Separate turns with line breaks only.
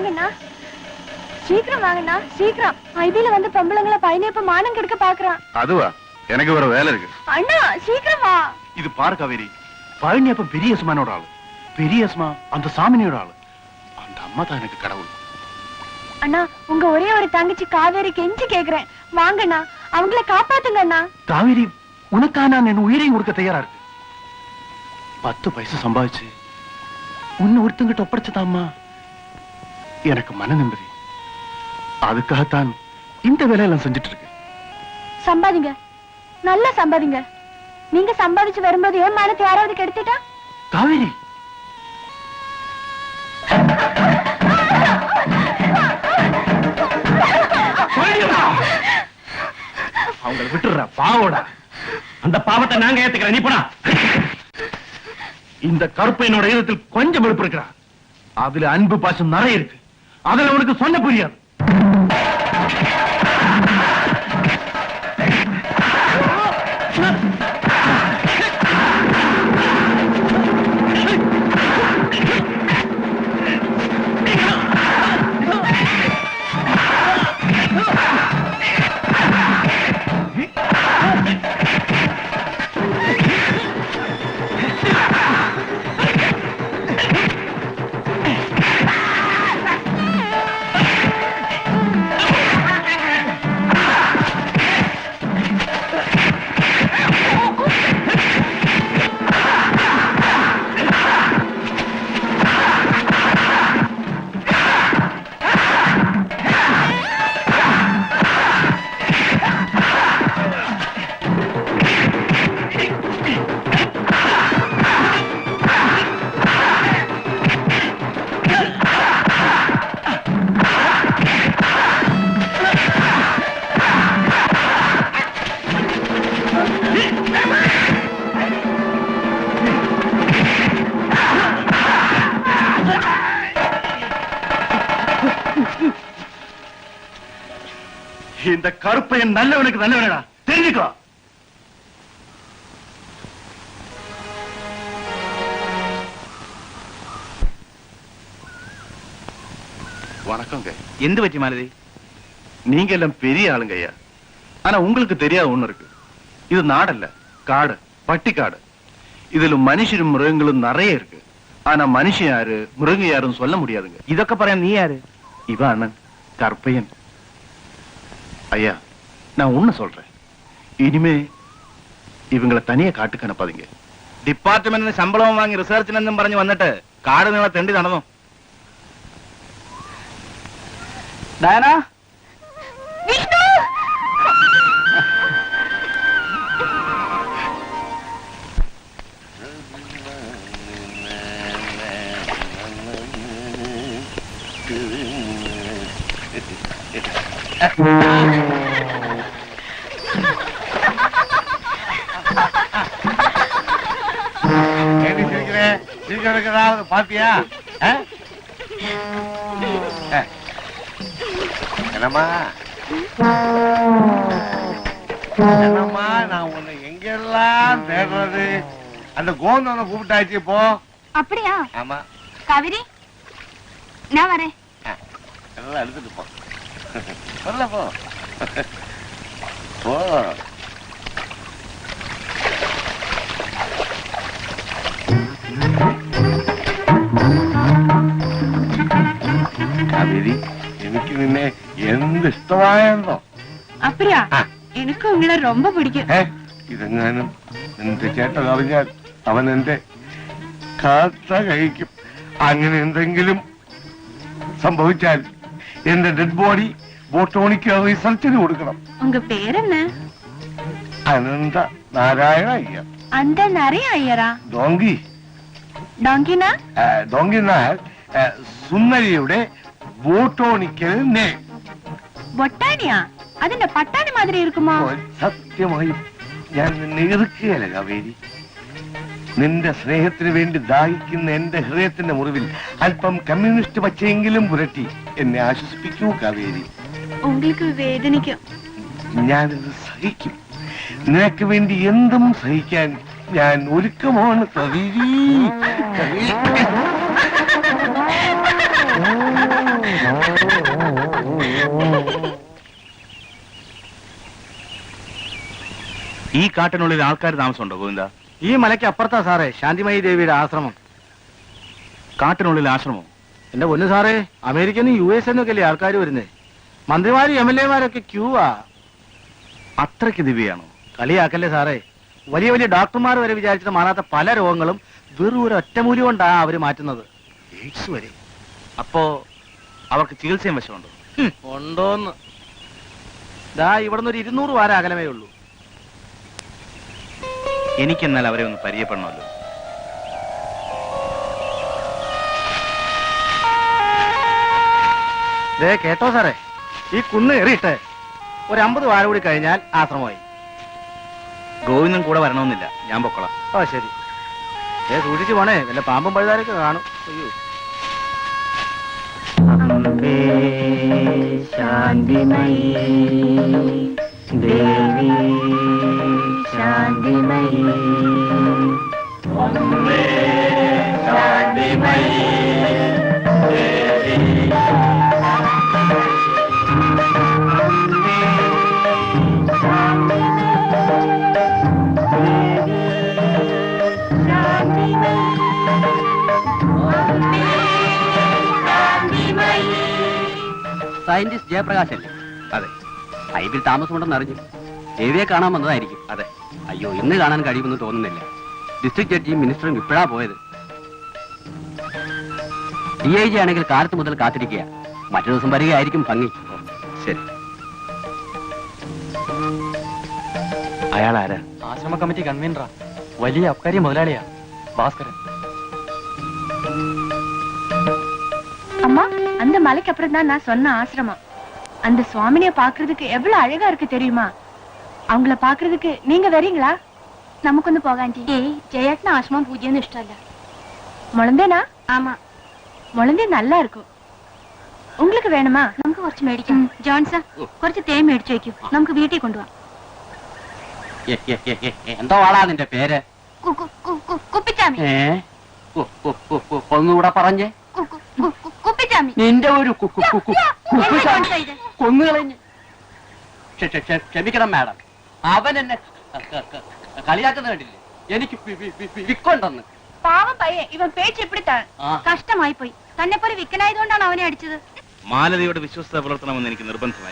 வாங்கண்ணா. சீக்கிரம் வாங்கண்ணா சீக்கிரம். ஐபியில வந்து பொம்பளைங்கள பையனப்ப மானம் கெடுக்க பாக்குறான்.
அதுவா? எனக்கு வேற வேலை இருக்கு.
அண்ணா சீக்கிரம் வா.
இது பாரு காவேரி. பழனி அப்ப பெரிய யஸ்மானோட ஆளு. பெரிய யஸ்மா அந்த சாமினியோட ஆளு. அந்த அம்மா தான் எனக்கு கடவுள்.
அண்ணா உங்க ஒரே ஒரு தங்கச்சி காவேரி கெஞ்சி கேக்குறேன். வாங்கண்ணா அவங்கள காப்பாத்துங்க அண்ணா
காவேரி உனக்கா நான் என் உயிரையும் கொடுக்க தயாரா இருக்கு? பத்து பைசா சம்பாதிச்சு உன்னை ஒருத்தங்கிட்ட ஒப்படைச்சதாம்மா. எனக்கு மன நிம்மதி அதுக்காகத்தான் இந்த வேலையெல்லாம் செஞ்சுட்டு இருக்கு
சம்பாதிங்க. நல்லா சம்பாதிங்க. நீங்க சம்பாதிச்சு வரும்போது ஏன் மானத்தை யாராவது கெடுத்துட்டா?
காவேரி! அவங்கள விட்டுற பாவோடா.
அந்த பாவத்தை நாங்க ஏத்துக்கிறேன் நீ போடா.
இந்த கருப்பையனோட இதயத்தில் கொஞ்சம் வெறுப்பு இருக்கிறா. அதுல அன்பு பாசம் நிறைய இருக்கு. அதுல உனக்கு சொல்ல புரியாது. இந்த கருப்பையன் நல்லவனுக்கு நல்லவனடா தெரிஞ்சுக்கோ வணக்கங்க
എന്ത് പറ്റി മാലതി
நீங்க எல்லாம் பெரிய ஆளுங்க ஐயா ஆனா உங்களுக்கு தெரியாத ஒண்ணு இருக்கு இது நாடல்ல காடு பட்டிக்காடு இதுல மனுஷரும் மிருகங்களும் நிறைய இருக்கு ஆனா மனுஷன் யாரு மிருகம் யாருன்னு சொல்ல முடியாதுங்க
ഇതൊക്കെ പറയാൻ നീ ആര്
இவ அண்ணன் கற்பையன் ஐயா நான் ஒண்ணு சொல்றேன் இனிமே இவங்களை தனியா காட்டுக்கு அனுப்பாதீங்க
ഡിപ്പാർട്ട്മെന്റിന് ശമ്പളവും വാങ്ങി റിസർച്ചിനെന്നും പറഞ്ഞു വന്നിട്ട് കാട് നീളെ തെണ്ടി നടന്നു ഡയന
விஷ்ணு
ஏடி ஏதாவது பாத்தியா. என்னம்மா? என்னம்மா நான் உன்னை எங்கெல்லாம் தேடுறது? அந்த கோந்தனை கூப்பிட்டாச்சு இப்போ
அப்படியா?
ஆமா.
காவேரி நான் வரேன்.
எல்லாம் எடுத்துட்டு போ. പറഞ്ഞ പോ പോ എനിക്ക് നിന്നെ എന്ത് ഇഷ്ടമായെന്നോ?
അപ്പരാ എനിക്കും ഇങ്ങനെ രൊമ്പ
പിടിക്കും. ഇതെങ്ങാനും എന്റെ ചേട്ടൻ അറിഞ്ഞാൽ അവൻ എന്റെ കാത്ത കഴിക്കും. അങ്ങനെ എന്തെങ്കിലും സംഭവിച്ചാൽ എന്റെ ഡെഡ് ബോഡി ബോട്ടോണിക്ക് റിസർച്ചിന് കൊടുക്കണം
உங்க பேர் என்ன
അനന്ത നാരായണ അയ്യർ
அந்த நிறைய ஐயரா
ഡോങ്കി
டாங்கினா
ആ, ഡോങ്കി എന്നാൽ ആ, സുന്ദരിയുടെ ബോട്ടോണിക്കൽ നെയിം
பொட்டானியா அது என்ன பட்டாணி மாதிரி இருக்குமா
സത്യമായും ഞാൻ നിന്നെ എതിർക്കുകയല്ല കാവേരി നിന്റെ സ്നേഹത്തിന് വേണ്ടി ദാഹിക്കുന്ന എന്റെ ഹൃദയത്തിന്റെ മുറിവിൽ അല്പം കമ്മ്യൂണിസ്റ്റ് പച്ചയെങ്കിലും പുരട്ടി എന്നെ ആശ്വസിപ്പിക്കൂ കാവേരി. ഞാനിത് സഹിക്കും. നിനക്ക് വേണ്ടി എന്തും സഹിക്കാൻ ഞാൻ ഒരുക്കമാണ് കവേരി.
ഈ കാട്ടിനുള്ളിൽ ആൾക്കാർ താമസമുണ്ടോ ഗോവിന്ദ?
ഈ മലയ്ക്ക് അപ്പുറത്താ സാറേ ശാന്തിമയി ദേവിയുടെ ആശ്രമം.
കാട്ടിനുള്ളിൽ ആശ്രമം.
എന്റെ പൊന്നു സാറേ അമേരിക്കനും യു എസ് എന്നൊക്കെ അല്ലേ ആൾക്കാർ വരുന്നേ? മന്ത്രിമാരും എം എൽ എമാരൊക്കെ ക്യൂവാ.
അത്രയ്ക്ക് ദിവ്യയാണോ?
കളിയാക്കല്ലേ സാറേ. വലിയ വലിയ ഡോക്ടർമാർ വരെ വിചാരിച്ചിട്ട് മാറാത്ത പല രോഗങ്ങളും വെറും ഒരു ഒറ്റമൂലി കൊണ്ടാ അവർ മാറ്റുന്നത്. എയ്ഡ്സ് വരെ.
അപ്പോ അവർക്ക് ചികിത്സയും വശമുണ്ടോ?
ഉണ്ടോന്ന്. ദാ ഇവിടുന്ന് ഒരു ഇരുന്നൂറ് വാര അകലമേ ഉള്ളൂ.
എനിക്കെന്നാൽ അവരെ ഒന്ന് പരിചയപ്പെടണമല്ലോ.
ദേ കേട്ടോ സാറേ ഈ കുന്ന് കയറിയിട്ട് ഒരു അമ്പത് വാര കൂടി കഴിഞ്ഞാൽ ആശ്രമമായി.
ഗോവിന്ദൻ കൂടെ വരണമെന്നില്ല ഞാൻ പൊക്കോളാം.
ഓ ശരി. ഏ സൂക്ഷിച്ചു പോണേ വല്ല പാമ്പും പഴുതാരൊക്കെ കാണും. അയ്യോ.
അംബേ ശാന്തിമയി ദേവി. ശാന്തിമയീ.
സയന്റിസ്റ്റ് ജയപ്രകാശ് അല്ലേ
അതെ.
ഐബിൽ താമസമുണ്ടെന്ന് അറിഞ്ഞു. ദേവിയെ കാണാൻ വന്നതായിരിക്കും
അതെ
അയ്യോ ഇന്ന് കാണാൻ കഴിയുമെന്ന് തോന്നുന്നില്ല ഡിസ്ട്രിക്ട് ജഡ്ജിയും മിനിസ്റ്ററും ഇപ്പോഴാ പോയത് ഡി ഐ ജി ആണെങ്കിൽ കാലത്ത് മുതൽ കാത്തിരിക്കുക മറ്റു ദിവസം വരികയായിരിക്കും ഭംഗി
ശരി അയാൾ ആരാ
ആശ്രമ കമ്മിറ്റി കൺവീനറാ വലിയ അബ്കാരി മുതലാളിയാ ഭാസ്കരൻ
அம்மா அந்த மலைக்கு அப்புறம் தான் நான் சொன்ன ஆசிரமம் அந்த சுவாமினிய பாக்குறதுக்கு எவ்வளவு அழகா இருக்கு தெரியுமா அவங்கள பாக்குறதுக்கு நீங்க வரீங்களா നമുക്കൊന്ന് പോകാൻ ഏയ് ജയേട്ടന് ആശ്രമം പൂജയൊന്നും ഇഷ്ടമല്ല മുളന്തേനാ ആമാ മുളന്തേ நல்லா இருக்கும் உங்களுக்கு വേണമാ നമുക്ക് കുറച്ച് മേടിക്കാം ജോൺസ കുറച്ച് തേൻ മേടിച്ചു വെക്കൂ നമുക്ക് വീട്ടിൽ കൊണ്ടുപോവാം
A, A, A, A, A, എന്തോ ആളാ നിന്റെ പേര്
കുപ്പിച്ചാമി
ഏ കു, കു, കു, കു, ഒന്നുകൂടെ പറഞ്ഞേ
കുപ്പിച്ചാമി
നിന്റെ ഒരു കു, കു, കു, കു, കുപ്പിച്ചാ- കൊന്നുകളഞ്ഞ് ക്ഷ- ക്ഷ- ക്ഷ- ക്ഷമിക്കണം മാഡം അവൻ എന്നെ കളിയാക്കുന്ന കണ്ടില്ലേ? എനിക്ക് വി- വി- വി- വി- വിക്കുണ്ടെന്ന്.
പാവം പയ്യെ ഇവൻ പേച്ച് എപ്പിടുത്താണ്? കഷ്ടമായി പോയി തന്നെ പോലെ വിക്കനായതുകൊണ്ടാണ് അവനെ അടിച്ചത്.
മാലതിയോട് വിശ്വസ്ത പുലർത്തണമെന്ന് എനിക്ക് നിർബന്ധമായി